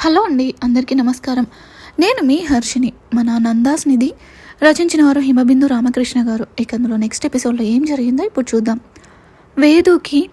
Hello అండి అందరికీ నమస్కారం. నేను మీ హర్షిని మన నందాస్ నిధి రచించిన వారు హిమబిందు రామకృష్ణ గారు. ఇక అందులో నెక్స్ట్ ఎపిసోడ్లో ఏం జరిగిందో ఇప్పుడు చూద్దాం. వేదుకి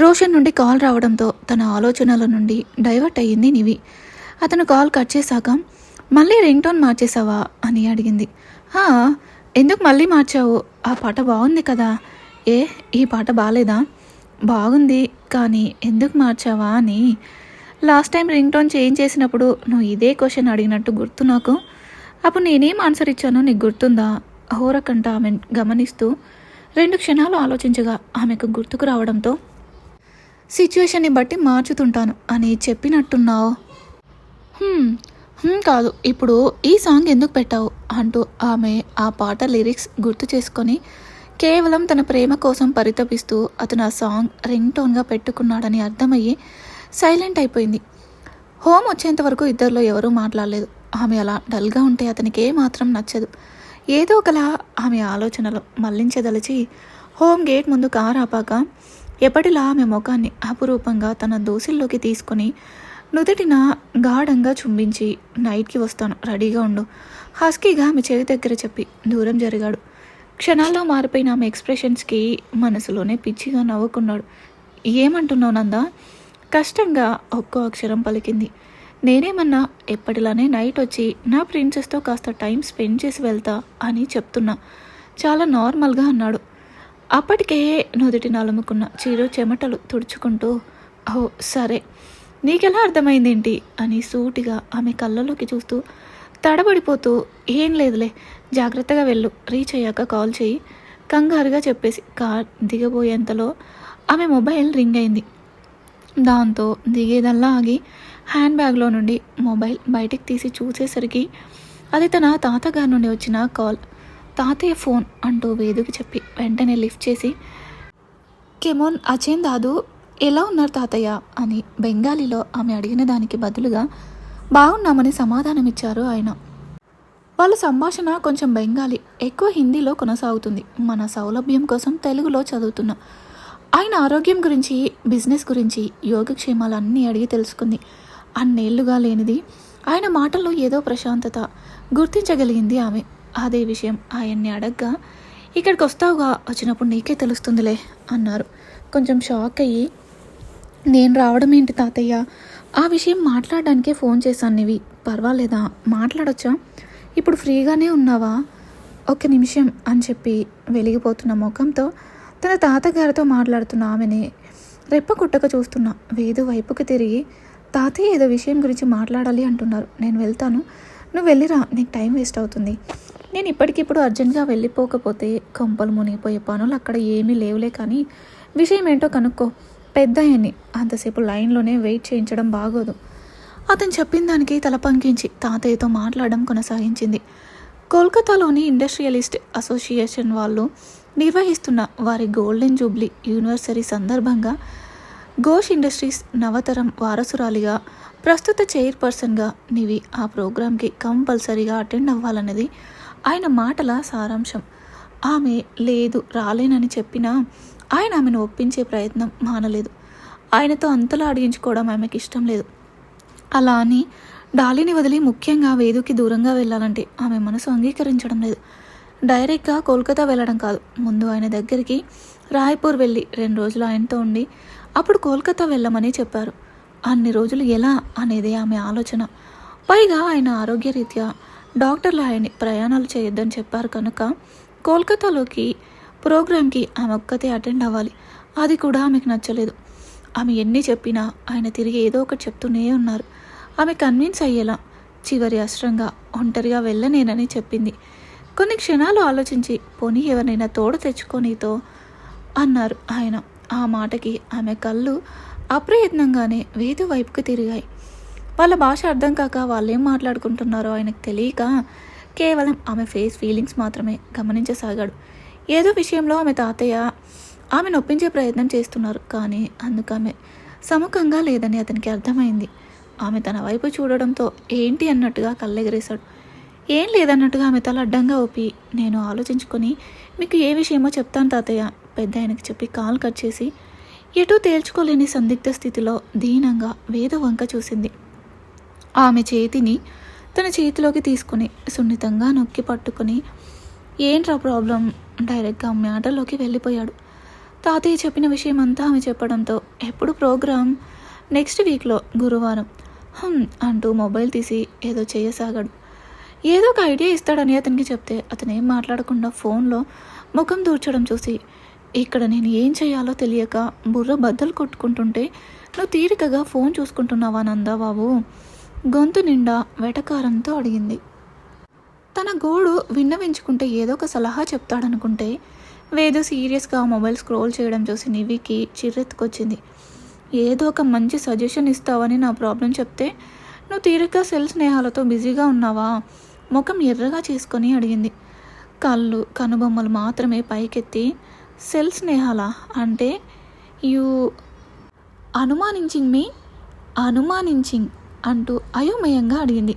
రోషన్ నుండి కాల్ రావడంతో తన ఆలోచనల నుండి డైవర్ట్ అయ్యింది నివి. అతను కాల్ కట్ చేశాక మళ్ళీ రింగ్ టోన్ మార్చేసావా అని అడిగింది. "ఆ, ఎందుకు మళ్ళీ మార్చావు? ఆ పాట బాగుంది కదా. ఏ ఈ పాట బాగాలేదా బాగుంది కానీ ఎందుకు మార్చావా? అని last time ring tone change చేసినప్పుడు నువ్వు ఇదే క్వశ్చన్ అడిగినట్టు గుర్తు నాకు. అప్పుడు నేనేం ఆన్సర్ ఇచ్చానో నీకు గుర్తుందా? హోరకంట ఆమె గమనిస్తూ రెండు క్షణాలు ఆలోచించగా ఆమెకు గుర్తుకు రావడంతో సిచ్యువేషన్ని బట్టి మార్చుతుంటాను అని చెప్పినట్టున్నావు. కాదు. ఇప్పుడు ఈ సాంగ్ ఎందుకు పెట్టావు? అంటూ ఆమె ఆ పాట లిరిక్స్ గుర్తు చేసుకొని కేవలం తన ప్రేమ కోసం పరితపిస్తూ అతను ఆ సాంగ్ రింగ్ టోన్గా పెట్టుకున్నాడని అర్థమయ్యి సైలెంట్ అయిపోయింది. హోమ్ వచ్చేంత వరకు ఇద్దరిలో ఎవరూ మాట్లాడలేదు. ఆమె అలా డల్గా ఉంటే అతనికి ఏమాత్రం నచ్చదు. ఏదో ఒకలా ఆమె ఆలోచనలు మళ్ళించదలిచి హోమ్ గేట్ ముందు కారు ఆపాక ఎప్పటిలా ఆమె ముఖాన్ని అపురూపంగా తన దోసిల్లోకి తీసుకొని నుదుటిన గాఢంగా చుంబించి నైట్కి వస్తాను రెడీగా ఉండు హస్కీగా ఆమె చెవి దగ్గర చెప్పి దూరం జరిగాడు. క్షణాల్లో మారిపోయిన ఆమె ఎక్స్ప్రెషన్స్కి మనసులోనే పిచ్చిగా నవ్వుకున్నాడు. ఏమంటున్నావు నందా? కష్టంగా ఒక్కో అక్షరం పలికింది. నేనేమన్నా ఎప్పటిలానే నైట్ వచ్చి నా ప్రిన్సెస్తో కాస్త టైం స్పెండ్ చేసి వెళ్తా అని చెప్తున్నా. చాలా నార్మల్గా అన్నాడు. అప్పటికే నుదుటి నలుముకున్న చీర చెమటలు తుడుచుకుంటూ ఓ సరే నీకెలా అర్థమైందేంటి? అని సూటిగా ఆమె కళ్ళలోకి చూస్తూ తడబడిపోతూ ఏం లేదులే జాగ్రత్తగా వెళ్ళు రీచ్ అయ్యాక కాల్ చేయి కంగారుగా చెప్పేసి కార్ దిగబోయేంతలో ఆమె మొబైల్ రింగ్ అయింది. దాంతో దిగేదల్లా ఆగి హ్యాండ్ బ్యాగ్లో నుండి మొబైల్ బయటికి తీసి చూసేసరికి అది తన తాతగారి నుండి వచ్చిన కాల్. తాతయ్య ఫోన్ అంటూ వేదిక చెప్పి వెంటనే లిఫ్ట్ చేసి కెమోన్ అచేన్ దాదు ఎలా ఉన్నారు తాతయ్య? అని బెంగాలీలో ఆమె అడిగిన దానికి బదులుగా బాగున్నామని సమాధానం ఇచ్చారు ఆయన. వాళ్ళ సంభాషణ కొంచెం బెంగాలీ ఎక్కువ హిందీలో కొనసాగుతుంది. మన సౌలభ్యం కోసం తెలుగులో చదువుతున్నా. ఆయన ఆరోగ్యం గురించి బిజినెస్ గురించి యోగక్షేమాలు అన్నీ అడిగి తెలుసుకుంది. అన్నేళ్ళుగా లేనిది ఆయన మాటల్లో ఏదో ప్రశాంతత గుర్తించగలిగింది ఆమె. అదే విషయం ఆయన్ని అడగ్గా ఇక్కడికి వస్తావుగా వచ్చినప్పుడు నీకే తెలుస్తుందిలే అన్నారు. కొంచెం షాక్ అయ్యి నేను రావడం ఏంటి తాతయ్య? ఆ విషయం మాట్లాడడానికే ఫోన్ చేశాను నీవి. పర్వాలేదా? మాట్లాడొచ్చా? ఇప్పుడు ఫ్రీగానే ఉన్నావా? ఒక నిమిషం అని చెప్పి వెలిగిపోతున్న ముఖంతో తన తాతగారితో మాట్లాడుతున్న ఆమెని రెప్ప కుట్టక చూస్తున్న వేదు వైపుకి తిరిగి తాతయ్య ఏదో విషయం గురించి మాట్లాడాలి అంటున్నారు. నేను వెళ్తాను. నువ్వు వెళ్ళిరా. నీకు టైం వేస్ట్ అవుతుంది. నేను ఇప్పటికిప్పుడు అర్జెంట్గా వెళ్ళిపోకపోతే కొంపలు మునిగిపోయే పనులు అక్కడ ఏమీ లేవులే కానీ విషయం ఏంటో కనుక్కో. పెద్ద ఆయన్ని అంతసేపు లైన్లోనే వెయిట్ చేయించడం బాగోదు. అతను చెప్పిన దానికి తల పంకించి తాతయ్యతో మాట్లాడడం కొనసాగించింది. కోల్కతాలోని ఇండస్ట్రియలిస్ట్ అసోసియేషన్ వాళ్ళు నిర్వహిస్తున్న వారి గోల్డెన్ జూబ్లీ యూనివర్సరీ సందర్భంగా ఘోష్ ఇండస్ట్రీస్ నవతరం వారసురాలిగా ప్రస్తుత చైర్పర్సన్గా నివి ఆ ప్రోగ్రాంకి కంపల్సరీగా అటెండ్ అవ్వాలన్నది ఆయన మాటల సారాంశం. ఆమె లేదు రాలేనని చెప్పినా ఆయన ఆమెను ఒప్పించే ప్రయత్నం మానలేదు. ఆయనతో అంతలా అడిగించుకోవడం ఆమెకి ఇష్టం లేదు. అలా అని డాలిని వదిలి ముఖ్యంగా వేదుకి దూరంగా వెళ్ళాలంటే ఆమె మనసు అంగీకరించడం లేదు. డైరెక్ట్గా కోల్కతా వెళ్ళడం కాదు. ముందు ఆయన దగ్గరికి రాయ్పూర్ వెళ్ళి రెండు రోజులు ఆయనతో ఉండి అప్పుడు కోల్కతా వెళ్ళమని చెప్పారు. అన్ని రోజులు ఎలా అనేది ఆమె ఆలోచన. పైగా ఆయన ఆరోగ్యరీత్యా డాక్టర్లు ఆయన్ని ప్రయాణాలు చేయొద్దని చెప్పారు కనుక కోల్కతాలోకి ప్రోగ్రాంకి ఆమె ఒక్కతే అటెండ్ అవ్వాలి. అది కూడా ఆమెకు నచ్చలేదు. ఆమె ఎన్ని చెప్పినా ఆయన తిరిగి ఏదో ఒకటి చెప్తూనే ఉన్నారు. ఆమె కన్విన్స్ అయ్యేలా చివరి అస్త్రంగా ఒంటరిగా వెళ్ళనేనని చెప్పింది. కొన్ని క్షణాలు ఆలోచించి పోనీ ఎవరినైనా తోడు తెచ్చుకోనీతో అన్నారు ఆయన. ఆ మాటకి ఆమె కళ్ళు అప్రయత్నంగానే వేదు వైపుకు తిరిగాయి. వాళ్ళ భాష అర్థం కాక వాళ్ళేం మాట్లాడుకుంటున్నారో ఆయనకు తెలియక కేవలం ఆమె ఫేస్ ఫీలింగ్స్ మాత్రమే గమనించసాగాడు. ఏదో విషయంలో ఆమె తాతయ్య ఆమె నొప్పించే ప్రయత్నం చేస్తున్నారు కానీ అందుకు ఆమె సముఖంగా లేదని అతనికి అర్థమైంది. ఆమె తన వైపు చూడడంతో ఏంటి అన్నట్టుగా కళ్ళెగరేశాడు. ఏం లేదన్నట్టుగా ఆమె తల అడ్డంగా ఊపి నేను ఆలోచించుకొని మీకు ఏ విషయమో చెప్తాను తాతయ్య పెద్ద ఆయనకి చెప్పి కాల్ కట్ చేసి ఎటూ తేల్చుకోలేని సందిగ్ధ స్థితిలో దీనంగా వేద వంక చూసింది. ఆమె చేతిని తన చేతిలోకి తీసుకుని సున్నితంగా నొక్కి పట్టుకుని ఏంట్రా ప్రాబ్లం? డైరెక్ట్గా మ్యాటర్లోకి వెళ్ళిపోయాడు. తాతయ్య చెప్పిన విషయం అంతా ఆమె చెప్పడంతో ఎప్పుడు ప్రోగ్రామ్? నెక్స్ట్ వీక్లో గురువారం. "హమ్" అంటూ మొబైల్ తీసి ఏదో చేయసాగాడు. ఏదో ఒక ఐడియా ఇస్తాడని అతనికి చెప్తే అతను ఏం మాట్లాడకుండా ఫోన్లో ముఖం దూర్చడం చూసి ఇక్కడ నేను ఏం చేయాలో తెలియక బుర్ర బద్దలు కొట్టుకుంటుంటే నువ్వు తీరికగా ఫోన్ చూసుకుంటున్నావా నందా బాబు? గొంతు నిండా వెటకారంతో అడిగింది. తన గోడు విన్నవించుకుంటే ఏదో ఒక సలహా చెప్తాడనుకుంటే వేదో సీరియస్గా మొబైల్ స్క్రోల్ చేయడం చూసి నివికి చిర్రెత్తుకొచ్చింది. ఏదో ఒక మంచి సజెషన్ ఇస్తావని నా ప్రాబ్లం చెప్తే నువ్వు తీరిక సెల్ స్నేహాలతో బిజీగా ఉన్నావా? ముఖం ఎర్రగా చేసుకొని అడిగింది. కళ్ళు కనుబొమ్మలు మాత్రమే పైకెత్తి సెల్ స్నేహాలా? అంటే యూ అనుమానించింగ్ మీ? అనుమానించింగ్ అంటూ అయోమయంగా అడిగింది.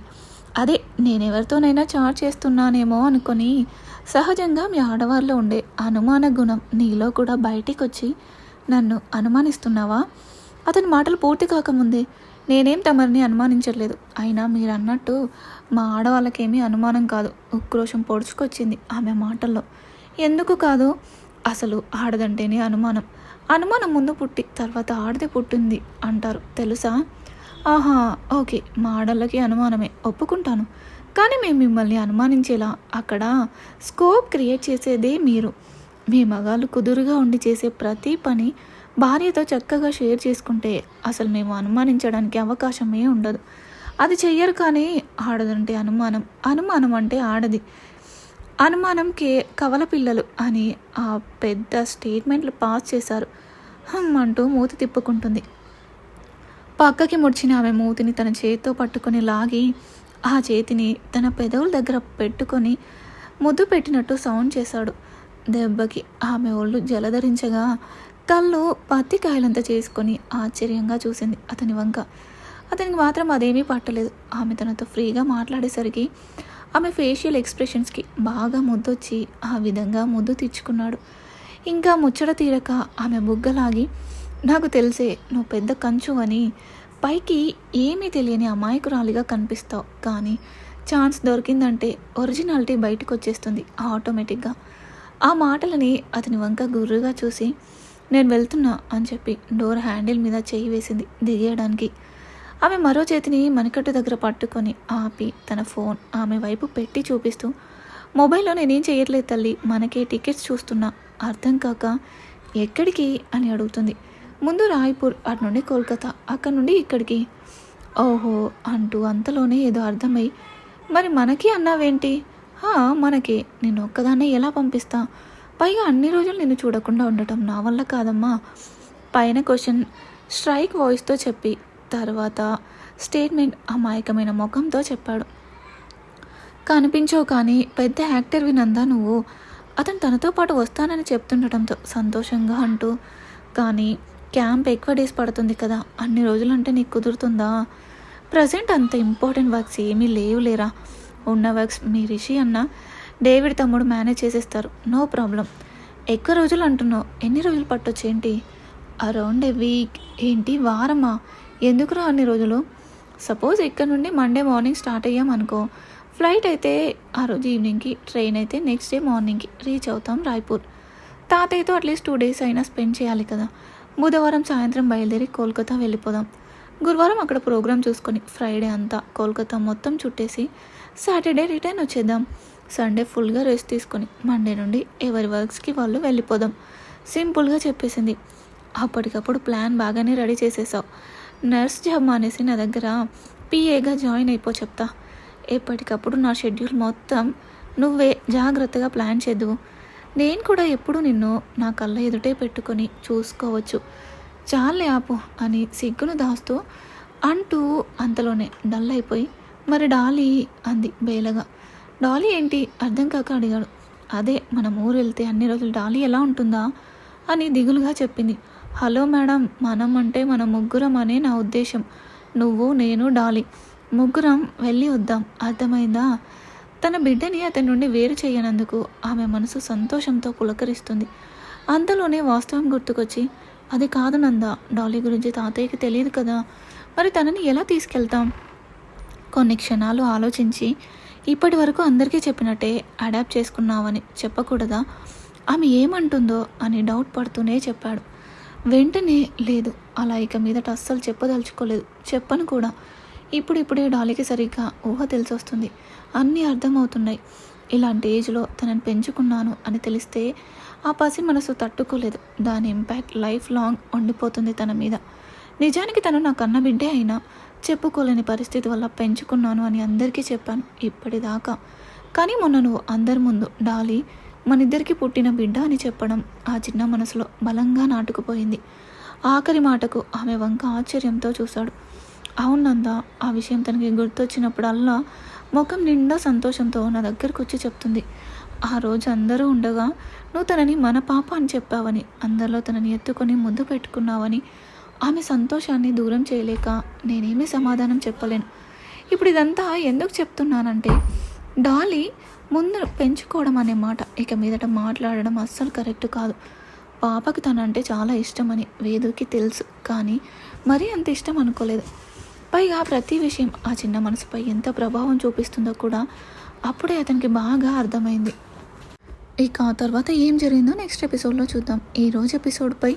అదే నేనెవరితోనైనా చాట్ చేస్తున్నానేమో అనుకొని సహజంగా మీ ఆడవారిలో ఉండే అనుమాన గుణం నీలో కూడా బయటికి వచ్చి నన్ను అనుమానిస్తున్నావా? అతని మాటలు పూర్తి కాకముందే నేనేం తమరిని అనుమానించట్లేదు. అయినా మీరు అన్నట్టు మా ఆడవాళ్ళకేమీ అనుమానం కాదు. ఉక్రోషం పొడుచుకొచ్చింది ఆమె మాటల్లో. ఎందుకు కాదు? అసలు ఆడదంటేనే అనుమానం. అనుమానం ముందు పుట్టి తర్వాత ఆడదే పుట్టింది అంటారు. తెలుసా? ఆహా ఓకే మా ఆడళ్ళకి అనుమానమే. ఒప్పుకుంటాను. కానీ మేము మిమ్మల్ని అనుమానించేలా అక్కడ స్కోప్ క్రియేట్ చేసేదే మీరు. మీ మగాళ్ళు కుదురుగా ఉండి చేసే ప్రతి పని భార్యతో చక్కగా షేర్ చేసుకుంటే అసలు మేము అనుమానించడానికి అవకాశమే ఉండదు. అది చెయ్యరు కానీ ఆడదంటే అనుమానం. అనుమానం అంటే ఆడది. అనుమానం కే కవల పిల్లలు అని ఆ పెద్ద స్టేట్మెంట్లు పాస్ చేశారు. హమ్ అంటూ మూతి తిప్పుకుంటుంది. పక్కకి ముడిచిన ఆమె మూతిని తన చేతితో పట్టుకొని లాగి ఆ చేతిని తన పెదవుల దగ్గర పెట్టుకొని ముద్దు పెట్టినట్టు సౌండ్ చేశాడు. దెబ్బకి ఆమె ఒళ్ళు జలధరించగా కళ్ళు పత్తికాయలంతా చేసుకొని ఆశ్చర్యంగా చూసింది అతని వంక. అతనికి మాత్రం అదేమీ పట్టలేదు. ఆమె తనతో ఫ్రీగా మాట్లాడేసరికి ఆమె ఫేషియల్ ఎక్స్ప్రెషన్స్కి బాగా ముద్దొచ్చి ఆ విధంగా ముద్దు తెచ్చుకున్నాడు ఇంకా ముచ్చట తీరక ఆమె బుగ్గలాగి నాకు తెలిసే నువ్వు పెద్ద కంచు అని. పైకి ఏమీ తెలియని అమాయకురాలిగా కనిపిస్తావు. కానీ ఛాన్స్ దొరికిందంటే ఒరిజినాలిటీ బయటకు వచ్చేస్తుంది ఆటోమేటిక్గా. ఆ మాటలని అతని వంక గుర్రుగా చూసి నేను వెళ్తున్నా అని చెప్పి డోర్ హ్యాండిల్ మీద చేయి వేసింది దిగేయడానికి. ఆమె మరో చేతిని మణికట్టు దగ్గర పట్టుకొని ఆపి తన ఫోన్ ఆమె వైపు పెట్టి చూపిస్తూ మొబైల్లో నేనేం చేయట్లేదు తల్లి మనకే టికెట్స్ చూస్తున్నా. అర్థం కాక ఎక్కడికి? అని అడుగుతుంది. ముందు రాయ్పూర్ అటు నుండి కోల్కతా అక్కడ నుండి ఇక్కడికి. ఓహో అంటూ అంతలోనే ఏదో అర్థమై మరి మనకి అన్నావేంటి? హా మనకి. నేను ఒక్కదాన్నే ఎలా పంపిస్తా? పైగా అన్ని రోజులు నేను చూడకుండా ఉండటం నా వల్ల కాదమ్మా. పైన క్వశ్చన్ స్ట్రైక్ వాయిస్తో చెప్పి తర్వాత స్టేట్మెంట్ అమాయకమైన ముఖంతో చెప్పాడు. కనిపించవు కానీ పెద్ద యాక్టర్ వినందా నువ్వు? అతను తనతో పాటు వస్తానని చెప్తుండటంతో సంతోషంగా అంటూ కానీ క్యాంప్ ఎక్కువ డేస్ పడుతుంది కదా అన్ని రోజులు అంటే నీకు కుదురుతుందా? ప్రజెంట్ అంత ఇంపార్టెంట్ వర్క్స్ ఏమీ లేవు లేరా ఉన్న వర్క్స్ మీ రిషి అన్న డేవిడ్ తమ్ముడు మేనేజ్ చేసేస్తారు. No problem. ఎక్కువ రోజులు అంటున్నావు. ఎన్ని రోజులు పట్టొచ్చు ఏంటి? Around a week. ఏంటి? వారమా? ఎందుకురా అన్ని రోజులు? సపోజ్ ఇక్కడ నుండి మండే మార్నింగ్ స్టార్ట్ అయ్యాం అనుకో. ఫ్లైట్ అయితే ఆ రోజు ఈవినింగ్కి ట్రైన్ అయితే నెక్స్ట్ డే మార్నింగ్కి రీచ్ అవుతాం రాయ్పూర్. తాతయ్యతో అట్లీస్ట్ టూ డేస్ అయినా స్పెండ్ చేయాలి కదా. బుధవారం సాయంత్రం బయలుదేరి కోల్కతా వెళ్ళిపోదాం. గురువారం అక్కడ ప్రోగ్రామ్ చూసుకొని ఫ్రైడే అంతా కోల్కతా మొత్తం చుట్టేసి సాటర్డే రిటర్న్ వచ్చేద్దాం. సండే ఫుల్గా రెస్ట్ తీసుకొని మండే నుండి ఎవరి వర్క్స్కి వాళ్ళు వెళ్ళిపోదాం. సింపుల్గా చెప్పేసింది. అప్పటికప్పుడు ప్లాన్ బాగానే రెడీ చేసేసావు. నర్స్ జాబ్ మానేసి నా దగ్గర పిఏగా జాయిన్ అయిపో చెప్తా. ఎప్పటికప్పుడు నా షెడ్యూల్ మొత్తం నువ్వే జాగ్రత్తగా ప్లాన్ చేద్దువు నేను కూడా ఎప్పుడు నిన్ను నా కళ్ళ ఎదుటే పెట్టుకొని చూసుకోవచ్చు. చాలే ఆపు అని సిగ్గును దాస్తూ అంటూ అంతలోనే డల్ అయిపోయి మరి డాలీ అంది బేలగా. డాలీ ఏంటి? అర్థం కాక అడిగాడు. అదే మనం ఊరు వెళ్తే అన్ని రోజులు డాలీ ఎలా ఉంటుందా? అని దిగులుగా చెప్పింది. హలో మేడం మనం అంటే మన ముగ్గురం అనే నా ఉద్దేశం. నువ్వు నేను డాలీ. ముగ్గురం వెళ్ళి వద్దాం. అర్థమైందా? తన బిడ్డని అతని నుండి వేరు చేయనందుకు ఆమె మనసు సంతోషంతో పులకరిస్తుంది. అంతలోనే వాస్తవం గుర్తుకొచ్చి అది కాదు నంద డాలీ గురించి తాతయ్యకి తెలియదు కదా. మరి తనని ఎలా తీసుకెళ్తాం? కొన్ని క్షణాలు ఆలోచించి ఇప్పటి వరకు అందరికీ చెప్పినట్టే అడాప్ట్ చేసుకున్నావని చెప్పకూడదా? ఆమె ఏమంటుందో అని డౌట్ పడుతూనే చెప్పాడు. వెంటనే లేదు అలా ఇక మీదట అస్సలు చెప్పదలుచుకోలేదు. చెప్పను కూడా. ఇప్పుడు ఇప్పుడే డాలీకి సరిగ్గా ఊహ తెలిసొస్తుంది. అన్నీ అర్థమవుతున్నాయి. ఇలాంటి ఏజ్లో తనని పెంచుకున్నాను అని తెలిస్తే ఆ పసి మనసు తట్టుకోలేదు. దాని ఇంపాక్ట్ లైఫ్ లాంగ్ ఉండిపోతుంది తన మీద. నిజానికి తను నా కన్న బిడ్డే అయినా చెప్పుకోలేని పరిస్థితి వల్ల పెంచుకున్నాను అని అందరికీ చెప్పాను ఇప్పటిదాకా. కానీ మొన్న నువ్వు అందరి ముందు డాలీ మనిద్దరికి పుట్టిన బిడ్డ అని చెప్పడం ఆ చిన్న మనసులో బలంగా నాటుకుపోయింది. ఆఖరి మాటకు ఆమె వంక ఆశ్చర్యంతో చూశాడు. అవునందా ఆ విషయం తనకి గుర్తొచ్చినప్పుడల్లా ముఖం నిండా సంతోషంతో నా దగ్గరకు వచ్చి చెప్తుంది. ఆ రోజు అందరూ ఉండగా నువ్వు తనని మన పాప అని చెప్పావని అందరిలో తనని ఎత్తుకొని ముద్దు పెట్టుకున్నావని ఆమె సంతోషాన్ని దూరం చేయలేక నేనేమీ సమాధానం చెప్పలేను. ఇప్పుడు ఇదంతా ఎందుకు చెప్తున్నానంటే డాలీ ముందు పెంచుకోవడం అనే మాట ఇక మీదట మాట్లాడడం అస్సలు కరెక్ట్ కాదు. పాపకి తనంటే చాలా ఇష్టమని వేదుకి తెలుసు కానీ మరీ అంత ఇష్టం అనుకోలేదు. పైగా ప్రతి విషయం ఆ చిన్న మనసుపై ఎంత ప్రభావం చూపిస్తుందో కూడా అప్పుడే అతనికి బాగా అర్థమైంది. ఇక ఆ తర్వాత ఏం జరిగిందో నెక్స్ట్ ఎపిసోడ్లో చూద్దాం. ఈ రోజు ఎపిసోడ్పై